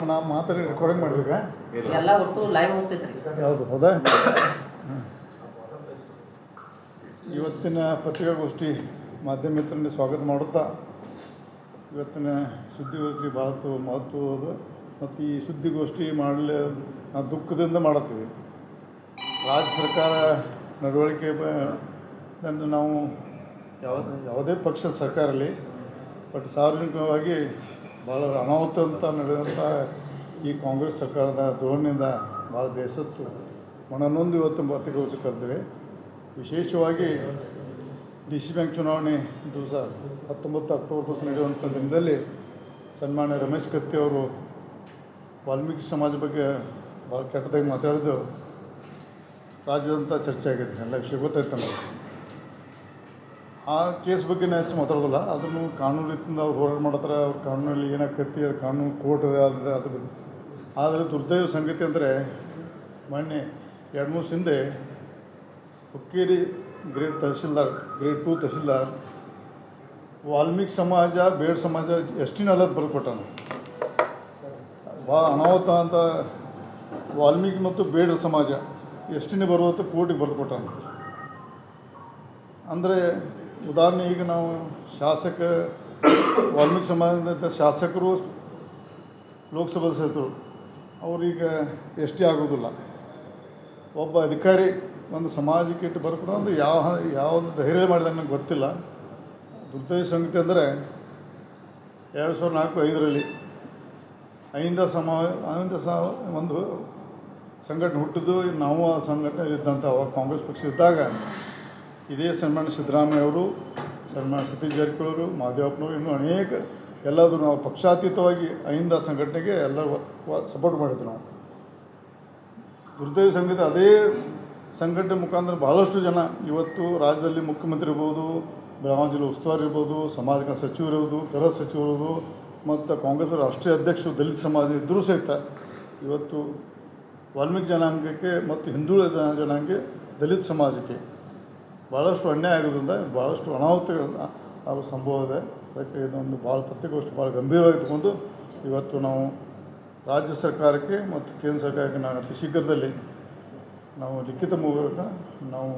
ನಾವು ಮಾತಾಡಿ ರೆಕಾರ್ಡಿಂಗ್ ಮಾಡಿದ್ರಿ ಎಲ್ಲ ಒಟ್ಟು ಲೈವ್ ಹೋಗ್ತೈತ್ರಿ. ಯಾವುದು ಹೌದಾ? ಇವತ್ತಿನ ಪತ್ರಿಕಾಗೋಷ್ಠಿ ಮಾಧ್ಯಮ ಮಿತ್ರನೇ ಸ್ವಾಗತ ಮಾಡುತ್ತಾ ಇವತ್ತಿನ ಸುದ್ದಿಗೋಷ್ಠಿ ಭಾಳ ಮಹತ್ವದ ಮತ್ತು ಈ ಸುದ್ದಿಗೋಷ್ಠಿ ಮಾಡಲಿ ನಾವು ದುಃಖದಿಂದ ಮಾಡುತ್ತೀವಿ. ರಾಜ್ಯ ಸರ್ಕಾರ ನಡವಳಿಕೆ ಬಂದು ನಾವು ಯಾವುದೇ ಯಾವುದೇ ಪಕ್ಷದ ಸರ್ಕಾರಲ್ಲಿ ಬಟ್ ಸಾರ್ವಜನಿಕವಾಗಿ ಭಾಳ ಅನಾಹುತ ಅಂತ ನಡೆದಂಥ ಈ ಕಾಂಗ್ರೆಸ್ ಸರ್ಕಾರದ ಧೋರಣೆಯಿಂದ ಭಾಳ ಬೇಸತ್ತು. ಮನನೊಂದು ಇವತ್ತು ಪತ್ರಿಕಾಗೋಷ್ಠಿ ಕರೆದಿವೆ ವಿಶೇಷವಾಗಿ ಡಿ ಸಿ ಬ್ಯಾಂಕ್ ಚುನಾವಣೆ ದಿವಸ ಹತ್ತೊಂಬತ್ತು ಅಕ್ಟೋಬರ್ ದಿವಸ ನಡೆಯುವಂಥ ದಿನದಲ್ಲಿ ಸನ್ಮಾನ್ಯ ರಮೇಶ್ ಕತ್ತಿ ಅವರು ವಾಲ್ಮೀಕಿ ಸಮಾಜ ಬಗ್ಗೆ ಭಾಳ ಕೆಟ್ಟದಾಗಿ ಮಾತಾಡಿದ್ದು ರಾಜ್ಯದಂತ ಚರ್ಚೆ ಆಗಿದೆ ಎಲ್ಲ ವಿಷಯ ಗೊತ್ತಾಯ್ತು ನಮಗೆ. ಆ ಕೇಸ್ ಬಗ್ಗೆ ನಾನು ಹೆಚ್ಚು ಮಾತಾಡೋದಿಲ್ಲ. ಅದನ್ನು ಕಾನೂನು ರೀತಿಯಿಂದ ಅವ್ರು ಹೋರಾಟ ಮಾಡ್ತಾರೆ ಅವ್ರ ಕಾನೂನಲ್ಲಿ ಏನಾಗತ್ತಿ ಅದು ಕಾನೂನು ಕೋರ್ಟ್ ಅದು ಅದು. ಆದರೆ ದುರ್ದೈವ ಸಂಗತಿ ಅಂದರೆ, ಮೊನ್ನೆ ಎರಡು ಮೂರು ಹಿಂದೆ Hukkeri grade tahsildar grade two tahsildar Valmiki ಸಮಾಜ, ಬೇಡ್ ಸಮಾಜ ಎಷ್ಟಿನ ಅಲ್ಲದ ಬರ್ಕೊಟ್ಟಾನ ಭಾಳ ಅನಾಹುತ ಅಂತ ವಾಲ್ಮೀಕಿ ಮತ್ತು ಬೇಡ ಸಮಾಜ ಎಷ್ಟಿನ ಬರುವಂತ ಕೋರ್ಟಿಗೆ ಬರೆದುಕೊಟ್ಟಾನ. ಅಂದರೆ ಉದಾಹರಣೆ, ಈಗ ನಾವು ಶಾಸಕ, ವಾಲ್ಮೀಕಿ ಸಮಾಜದ ಶಾಸಕರು ಲೋಕಸಭಾ ಸದಸ್ಯರು, ಅವ್ರೀಗ ಎಸ್ ಟಿ ಆಗೋದಿಲ್ಲ. ಒಬ್ಬ ಅಧಿಕಾರಿ ಒಂದು ಸಮಾಜಕ್ಕೆ ಇಟ್ಟು ಬರ್ಕೊಂಡು ಅಂದ್ರೆ ಯಾವ, ಯಾವುದು ಧೈರ್ಯ ಮಾಡಿದ ನನಗೆ ಗೊತ್ತಿಲ್ಲ. ದುರ್ದೈವ ಸಂಗತಿ ಅಂದರೆ ಎರಡು ಸಾವಿರದ ನಾಲ್ಕು ಐದರಲ್ಲಿ ಅಹಿಂದ ಸಮಾ, ಅಹಿಂದ ಸ, ಒಂದು ಸಂಘಟನೆ ಹುಟ್ಟಿದ್ದು ನಾವು ಆ ಸಂಘಟನೆ ಇದ್ದಂಥ ಅವಾಗ ಕಾಂಗ್ರೆಸ್ ಪಕ್ಷ ಇದ್ದಾಗ ಇದೇ ಸನ್ಮಾನ್ಯ ಸಿದ್ದರಾಮಯ್ಯ ಅವರು, ಸನ್ಮಾನ್ಯ ಸತೀಶ್ ಜಾರಕಿಹೊಳಿ ಅವರು, ಮಾದೇವಪ್ಪನವರು, ಇನ್ನೂ ಅನೇಕ ಎಲ್ಲಾದರೂ ನಾವು ಪಕ್ಷಾತೀತವಾಗಿ ಅಹಿಂದ ಸಂಘಟನೆಗೆ ಎಲ್ಲ ಸಪೋರ್ಟ್ ಮಾಡಿದ್ವಿ ನಾವು. ದುರ್ದೈವ ಸಂಗೀತ ಅದೇ ಸಂಘಟನೆ ಮುಖಾಂತರ ಬಹಳಷ್ಟು ಜನ ಇವತ್ತು ರಾಜ್ಯದಲ್ಲಿ ಮುಖ್ಯಮಂತ್ರಿ ಇರ್ಬೋದು ಬೆಳಗಾವಿ ಜಿಲ್ಲೆ ಉಸ್ತುವಾರಿ ಇರ್ಬೋದು, ಸಮಾಜ ಸಚಿವ ಸಚಿವರು ಇರ್ಬೋದು, ಗೃಹ ಸಚಿವರು ಮತ್ತು ಕಾಂಗ್ರೆಸ್ ರಾಷ್ಟ್ರೀಯ ಅಧ್ಯಕ್ಷರು, ದಲಿತ ಸಮಾಜ ಇದ್ದರೂ ಸಹಿತ ಇವತ್ತು ವಾಲ್ಮೀಕಿ ಜನಾಂಗಕ್ಕೆ ಮತ್ತು ಹಿಂದುಳಿದ ಜನ- ಜನಾಂಗಕ್ಕೆ, ದಲಿತ ಸಮಾಜಕ್ಕೆ ಭಾಳಷ್ಟು ಅನ್ಯಾಯ ಆಗೋದ್ರಿಂದ ಭಾಳಷ್ಟು ಅನಾಹುತಗಳನ್ನ ಆಗೋ ಸಂಭವ ಇದೆ. ಅದಕ್ಕೆ ಇದೊಂದು ಭಾಳ ಪತ್ರಿಕೋಷ್ಠಿ ಭಾಳ ಗಂಭೀರವಾಗಿ ತಗೊಂಡು ಇವತ್ತು ನಾವು ರಾಜ್ಯ ಸರ್ಕಾರಕ್ಕೆ ಮತ್ತು ಕೇಂದ್ರ ಸರ್ಕಾರಕ್ಕೆ ನಾನು ಅತಿ ಶೀಘ್ರದಲ್ಲಿ ನಾವು ಲಿಖಿತ ಮೂಲಕ ನಾವು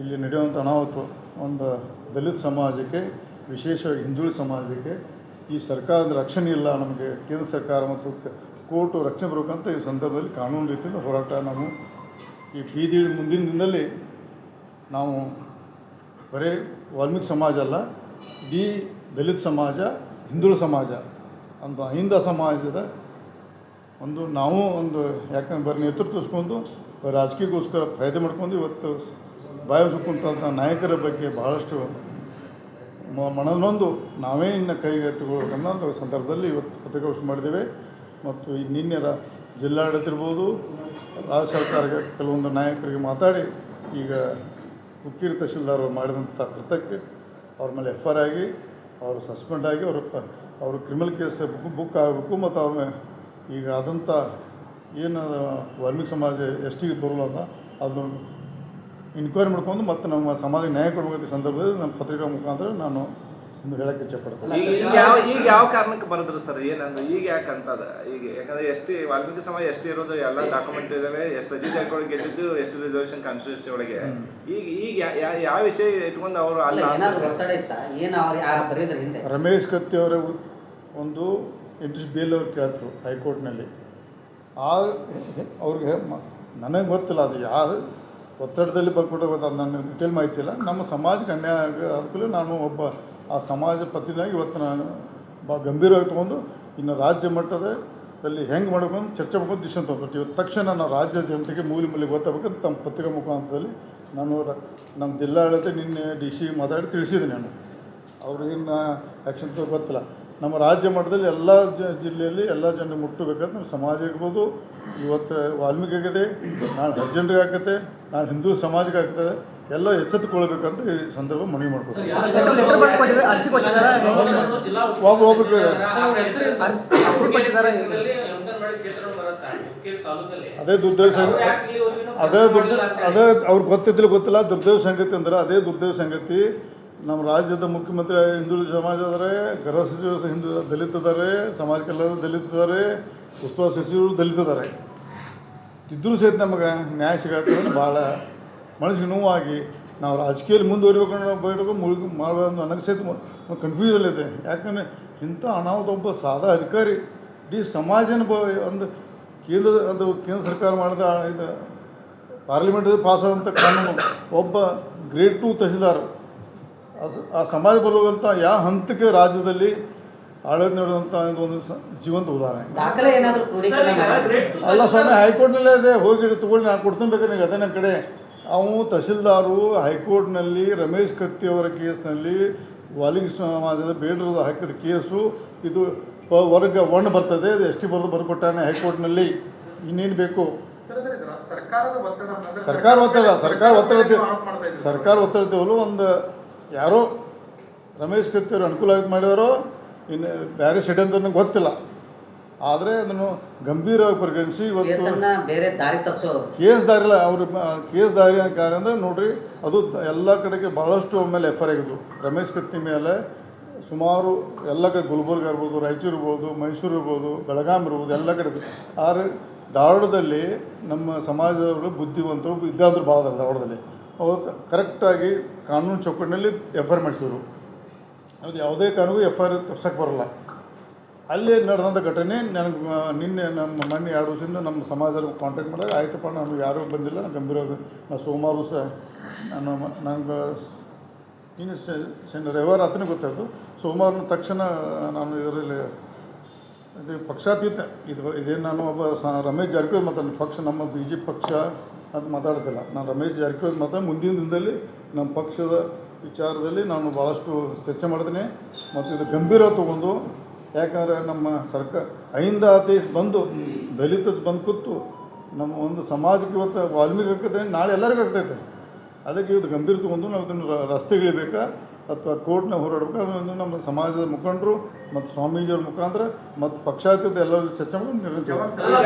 ಇಲ್ಲಿ ನಡೆಯುವಂಥ ಅನಾಹುತ ಒಂದು ದಲಿತ ಸಮಾಜಕ್ಕೆ, ವಿಶೇಷವಾಗಿ ಹಿಂದುಳಿದ ಸಮಾಜಕ್ಕೆ, ಈ ಸರ್ಕಾರದ ರಕ್ಷಣೆ ಇಲ್ಲ ನಮಗೆ ಕೇಂದ್ರ ಸರ್ಕಾರ ಮತ್ತು ಕೋರ್ಟು ರಕ್ಷಣೆ ಬರಬೇಕಂತ ಈ ಸಂದರ್ಭದಲ್ಲಿ ಕಾನೂನು ರೀತಿಯಿಂದ ಹೋರಾಟ ನಾವು ಈ ಬೀದಿ ಮುಂದಿನ ದಿನದಲ್ಲಿ ನಾವು ಬರೀ ವಾಲ್ಮೀಕಿ ಸಮಾಜ ಅಲ್ಲ, ಇಡೀ ದಲಿತ ಸಮಾಜ, ಹಿಂದೂ ಸಮಾಜ ಒಂದು ಅಹಿಂದ ಸಮಾಜದ ಒಂದು ನಾವು ಒಂದು ಯಾಕಂದ್ರೆ ಬರೀ ನೇತೃತ್ವ ವಹಿಸ್ಕೊಂಡು ರಾಜಕೀಯಕ್ಕೋಸ್ಕರ ಫಾಯ್ದೆ ಮಾಡ್ಕೊಂಡು ಇವತ್ತು ಬಾಯಿ ನಾಯಕರ ಬಗ್ಗೆ ಮ- ಮನನೊಂದು ನಾವೇ ಇನ್ನು ಕೈಗೆತ್ತಿಕೊಳ್ಳಬೇಕು ಅನ್ನೋ ಸಂದರ್ಭದಲ್ಲಿ ಇವತ್ತು ಪತ್ರಿಕಾಗೋಷ್ಠಿ ಮಾಡಿದ್ದೇವೆ. ಮತ್ತು ಈ ನಿನ್ನೆ ಜಿಲ್ಲಾಡಳಿತ ಇರ್ಬೋದು, ರಾಜ್ಯ ಸರ್ಕಾರಕ್ಕೆ ಕೆಲವೊಂದು ನಾಯಕರಿಗೆ ಮಾತಾಡಿ ಈಗ ಹುಕ್ಕೇರಿ ತಹಶೀಲ್ದಾರ್ ಅವರು ಮಾಡಿದಂಥ ಕೃತಕ್ಕೆ ಅವ್ರ ಮೇಲೆ ಎಫ್ ಆರ್ ಆಗಿ ಅವರು ಸಸ್ಪೆಂಡ್ ಆಗಿ ಅವರು ಅವರು ಕ್ರಿಮಿನಲ್ ಕೇಸ್ ಬುಕ್ ಬುಕ್ ಆಗಬೇಕು ಮತ್ತು ಅವ್ರ ಈಗ ಆದಂಥ ಏನು ವಾಲ್ಮೀಕಿ ಸಮಾಜ ಎಷ್ಟಿಗೆ ಬರಲ್ಲ ಅಂತ ಅದನ್ನು ಇನ್ಕ್ವೈರಿ ಮಾಡ್ಕೊಂಡು ಮತ್ತು ನಮ್ಮ ಸಮಾಜಕ್ಕೆ ನ್ಯಾಯ ಕೊಡಬೇಕು ಸಂದರ್ಭದಲ್ಲಿ ನಮ್ಮ ಪತ್ರಿಕಾ ಮುಖಾಂತರ ನಾನು ಒಂದು ಹೇಳಕ್ಕೆ ಇಚ್ಛೆಪಡ್ತೇನೆ. ಈಗ ಈಗ ಯಾವ ಈಗ ಯಾವ ಕಾರಣಕ್ಕೆ ಬರೆದ್ರು ಸರ್ ಏನಂದ್ರೆ ಈಗ ಯಾಕೆ ಅಂತದ ಈಗ ಯಾಕಂದ್ರೆ ಎಷ್ಟು ವಾಲ್ಮೀಕಿ ಸಮಾಜ ಎಷ್ಟು ಇರೋದು ಎಲ್ಲ ಡಾಕ್ಯುಮೆಂಟ್ ಇದಾವೆ ಎಷ್ಟು ಸಜಿ ಜಾರಕಿಹೊಳಿ ಗೆದ್ದಿದ್ದು ಎಷ್ಟು ರಿಸರ್ವೇಶನ್ ಕಾನ್ಸ್ಟಿಟ್ಯೂಷನ್ ಒಳಗೆ. ಈಗ ಈಗ ಯಾವ ವಿಷಯ ಇಟ್ಕೊಂಡು ಅವರು ಅಲ್ಲ ಒತ್ತಡ ಇತ್ತ? ಏನು ಅವ್ರು ಹಿಂದೆ? ರಮೇಶ್ ಕತ್ತಿ ಅವರ ಒಂದು ಇಂಟ್ರೆಸ್ಟ್ ಬಿಲ್ ಅವ್ರು ಕೇಳ್ತರು ಹೈಕೋರ್ಟ್ನಲ್ಲಿ. ಆ ಅವ್ರಿಗೆ ಮ- ನನಗೆ ಗೊತ್ತಿಲ್ಲ ಅದು ಯಾರು ಒತ್ತಡದಲ್ಲಿ ಬರ್ಕೊಟ್ಟು ಗೊತ್ತಾಗ ನನಗೆ ಡಿಟೇಲ್ ಮಾಹಿತಿ ಇಲ್ಲ. ನಮ್ಮ ಸಮಾಜಕ್ಕೆ ಅನ್ಯಾಯ ಆಗ- ಅದಕ್ಕೂ ನಾನು ಒಬ್ಬ ಆ ಸಮಾಜ ಪ್ರತಿನಿಧಿಯಾಗಿ ಇವತ್ತು ನಾನು ಭಾಳ ಗಂಭೀರವಾಗಿ ತೊಗೊಂಡು ಇನ್ನು ರಾಜ್ಯ ಮಟ್ಟದಲ್ಲಿ ಹೆಂಗೆ ಮಾಡಬೇಕು ಅಂತ ಚರ್ಚೆ ಮಾಡ್ಕೊಂಡು ಡಿಸಿಷನ್ ತೊಗೊಳ್ತೀವಿ ಇವತ್ತು ತಕ್ಷಣ ನಾವು ರಾಜ್ಯ ಜನತೆಗೆ ಮೂಲೆ ಮೂಲೆ ಗೊತ್ತಾಗಬೇಕಂತ ತಮ್ಮ ಪತ್ರಿಕಾ ಮುಖಾಂತರದಲ್ಲಿ ನಾನು ನಮ್ಮ ಜಿಲ್ಲಾಡಳಿತ ನಿನ್ನೆ ಡಿ ಸಿ ಮಾತಾಡಿ ತಿಳಿಸಿದೆ ನಾನು. ಅವ್ರಿಗಿನ್ನ ಆ್ಯಕ್ಷನ್ ಗೊತ್ತಿಲ್ಲ. ನಮ್ಮ ರಾಜ್ಯ ಮಟ್ಟದಲ್ಲಿ ಎಲ್ಲ ಜ, ಜಿಲ್ಲೆಯಲ್ಲಿ ಎಲ್ಲ ಜನರು ಮುಟ್ಟಬೇಕಂತ ನಮ್ಮ ಸಮಾಜ ಇರ್ಬೋದು. ಇವತ್ತು ವಾಲ್ಮೀಕಿ ಆಗಿದೆ ನಾಳೆ ಹರಿಜನರಿಗೆ ಆಗತ್ತೆ ನಾಳೆ ಹಿಂದೂ ಸಮಾಜಕ್ಕೆ ಆಗ್ತದೆ ಎಲ್ಲ ಎಚ್ಚೆತ್ತುಕೊಳ್ಬೇಕಂತ ಈ ಸಂದರ್ಭ ಮನವಿ ಮಾಡ್ಕೊತೀವಿ ಹೋಗ್ಬೇಕು ಅದೇ ದುರ್ದೈವ ಸಂಗತಿ ಅದೇ ದುರ್ದ ಅದೇ ಅವ್ರಿಗೆ ಗೊತ್ತಿದ್ದಿಲ್ಲ ಗೊತ್ತಿಲ್ಲ. ದುರ್ದೈವ ಸಂಗತಿ ಅಂದ್ರೆ ಅದೇ ದುರ್ದೈವ ಸಂಗತಿ. ನಮ್ಮ ರಾಜ್ಯದ ಮುಖ್ಯಮಂತ್ರಿ ಹಿಂದುಳಿದ ಸಮಾಜ ಅದಾರೆ ಗೃಹ ಸಚಿವರು ಹಿಂದೂ ದಲಿತ ಇದ್ದಾರೆ ಸಮಾಜ ಕಲ್ಯಾಣ ದಲಿತ ಇದ್ದಾರೆ ಉಸ್ತುವಾರಿ ಸಚಿವರು ದಲಿತ ಇದ್ದಾರೆ. ಇದ್ರೂ ಸಹಿತ ನಮಗೆ ನ್ಯಾಯ ಸಿಗತ್ತೆ ಭಾಳ ಮನಸ್ಸಿಗೆ ನೋವಾಗಿ ನಾವು ರಾಜಕೀಯದಲ್ಲಿ ಮುಂದುವರಿಬೇಕು ಬಯಬೇಕು ಮುಳುಗು ಮಾಡಬೇಕು ನನಗೆ ಸಹಿತ ಕನ್ಫ್ಯೂಸಲ್ಲಿದೆ ಯಾಕಂದರೆ ಇಂಥ ಅನಾಹುತ ಒಬ್ಬ ಸಾದಾ ಅಧಿಕಾರಿ ಇಡೀ ಸಮಾಜನ ಬ ಒಂದು ಕೇಂದ್ರ ಅದು ಕೇಂದ್ರ ಸರ್ಕಾರ ಮಾಡಿದ ಇದು ಪಾರ್ಲಿಮೆಂಟ್ ಪಾಸ್ ಆದಂಥ ಕಾನೂನು ಒಬ್ಬ ಗ್ರೇಡ್ ಟು ತಹಸೀಲ್ದಾರ್. ಆ ಸ- ಆ ಸಮಾಜ ಬರುವಂಥ ಯಾವ ಹಂತಕ್ಕೆ ರಾಜ್ಯದಲ್ಲಿ ಆಡಳಿತ ನಡೆದಂಥ ಒಂದು ಜೀವಂತ ಉದಾಹರಣೆ. ಅಲ್ಲ ಸ್ವಾಮಿ ಹೈಕೋರ್ಟ್ನಲ್ಲೇ ಇದೆ ಹೋಗಿ ತಗೊಳ್ಳಿ ನಾನು ಕೊಡ್ತೀನಿ ಬೇಕಾದ್ರೆ ನಿಮಗೆ ಅದೇ ನನ್ನ ಕಡೆ ಅವು ತಹಶೀಲ್ದಾರು ಹೈಕೋರ್ಟ್ನಲ್ಲಿ ರಮೇಶ್ ಕತ್ತಿ ಅವರ ಕೇಸ್ನಲ್ಲಿ ವಾಲಿಂಗ್ ಸಮಾಜದ ಬೇಡರದ ಹಾಕಿದ ಕೇಸು ಇದು ಪ ವರ್ಗ ಒಣ ಬರ್ತದೆ ಅದು ಎಸ್ ಟಿ ಬರೆದು ಬರ್ಕೊಟ್ಟಾನೆ ಹೈಕೋರ್ಟ್ನಲ್ಲಿ. ಇನ್ನೇನು ಬೇಕು? ಸರ್ಕಾರ ಒತ್ತಡ ಸರ್ಕಾರ ಒತ್ತಡ. ಸರ್ಕಾರ ಒತ್ತಡ ಒಂದು ಯಾರೋ ರಮೇಶ್ ಕತ್ತಿ ಅವರು ಅನುಕೂಲ ಆಗಿ ಮಾಡಿದಾರೋ ಇನ್ನು ಬೇರೆ ಷಡ್ಯಂತ್ರ ನನಗೆ ಗೊತ್ತಿಲ್ಲ. ಆದರೆ ಅದನ್ನು ಗಂಭೀರವಾಗಿ ಪರಿಗಣಿಸಿ ಇವತ್ತು ಕೇಸನ್ನ ಬೇರೆ ದಾರಿ ತಪ್ಪಿಸೋರು ಕೇಸ್ ದಾರಿಲ್ಲ ಅವರು ಕೇಸ್ ದಾರಿ ಕಾರ್ಯ ಅಂದರೆ ನೋಡ್ರಿ ಅದು ಎಲ್ಲ ಕಡೆಗೆ ಬಹಳಷ್ಟು ಒಮ್ಮೆಲೆ ಎಫ್ ಐ ಆಗಿದ್ದು ರಮೇಶ್ ಕತ್ತಿ ಮೇಲೆ ಸುಮಾರು ಎಲ್ಲ ಕಡೆ ಗುಲ್ಬರ್ಗ ಇರ್ಬೋದು ರಾಯಚೂರು ಇರ್ಬೋದು ಮೈಸೂರು ಇರ್ಬೋದು ಬೆಳಗಾಂ ಇರ್ಬೋದು ಎಲ್ಲ ಕಡೆ ಆದರೆ ಧಾರವಾಡದಲ್ಲಿ ನಮ್ಮ ಸಮಾಜದವರು ಬುದ್ಧಿವಂತರು ವಿದ್ಯಾವಂತರು ಭಾಳ ಅದಾರ ಧಾರವಾಡದಲ್ಲಿ. ಅವರು ಕರೆಕ್ಟಾಗಿ ಕಾನೂನು ಚೌಕಟ್ಟಿನಲ್ಲಿ ಎಫ್ ಐ ಆರ್ ಮಾಡಿಸಿದ್ರು. ಅದು ಯಾವುದೇ ಕಾರಣಕ್ಕೂ ಎಫ್ ಐ ಆರ್ ತಪ್ಸಕ್ಕೆ ಬರಲ್ಲ. ಅಲ್ಲಿ ನಡೆದಂಥ ಘಟನೆ, ನನಗೆ ನಿನ್ನೆ ನಮ್ಮ ಮೊನ್ನೆ ಎರಡು ದಿವಸದಿಂದ ನಮ್ಮ ಸಮಾಜದಲ್ಲಿ ಕಾಂಟ್ಯಾಕ್ಟ್ ಮಾಡಿದಾಗ, ಆಯಿತಪ್ಪ, ನಮಗೆ ಯಾರೂ ಬಂದಿಲ್ಲ, ಗಂಭೀರವಾಗಿ ನಾನು ಸೋಮವಾರ ಸಹ ನಾನು ನನಗೆ ಇನ್ನು ಶನಿ ರವಿವಾರ ಹತ್ತನೇ ಗೊತ್ತಾಯಿತು. ಸೋಮವಾರ ತಕ್ಷಣ ನಾನು ಇದರಲ್ಲಿ ಇದು ಪಕ್ಷಾತೀತ. ಇದು, ಇದೇನು ನಾನು ಒಬ್ಬ ಸ, ರಮೇಶ್ ಜಾರಕಿಹೊಳಿ ಮಾತಾಡ ಪಕ್ಷ ನಮ್ಮ ಬಿ ಜೆ ಪಿ ಪಕ್ಷ ಅಂತ ಮಾತಾಡ್ತಿಲ್ಲ. ನಾನು ರಮೇಶ್ ಜಾರಕಿಹೊಳಿ ಮಾತಾಡಿ ಮುಂದಿನ ದಿನದಲ್ಲಿ ನಮ್ಮ ಪಕ್ಷದ ವಿಚಾರದಲ್ಲಿ ನಾನು ಭಾಳಷ್ಟು ಚರ್ಚೆ ಮಾಡ್ತೀನಿ. ಮತ್ತು ಇದು ಗಂಭೀರ ತಗೊಂಡು ಯಾಕಂದರೆ ನಮ್ಮ ಸರ್ಕಾರ ಐಂದ ಆದೇಶ ಬಂದು, ದಲಿತದ ಬಂದು ಕೂತು, ನಮ್ಮ ಒಂದು ಸಮಾಜಕ್ಕೆ ಇವತ್ತು ವಾಲ್ಮೀಕಿ ಆಗ್ತದೆ ನಾಳೆ ಎಲ್ಲರಿಗೂ ಆಗ್ತೈತೆ ಅದಕ್ಕೆ ಇವತ್ತು ಗಂಭೀರ ತಗೊಂಡು ನಾವು ಇದನ್ನು ರಸ್ತೆಗಿಳಿಬೇಕಾ ಅಥವಾ ಕೋರ್ಟ್ನ ಹೋರಾಡಬೇಕಾ ಅದನ್ನು ನಮ್ಮ ಸಮಾಜದ ಮುಖಂಡರು ಮತ್ತು ಸ್ವಾಮೀಜಿಯವ್ರ ಮುಖಾಂತರ ಮತ್ತು ಪಕ್ಷಾತೀತ ಎಲ್ಲರೂ ಚರ್ಚೆ ಮಾಡಿ ನಿರ್ಣಯ.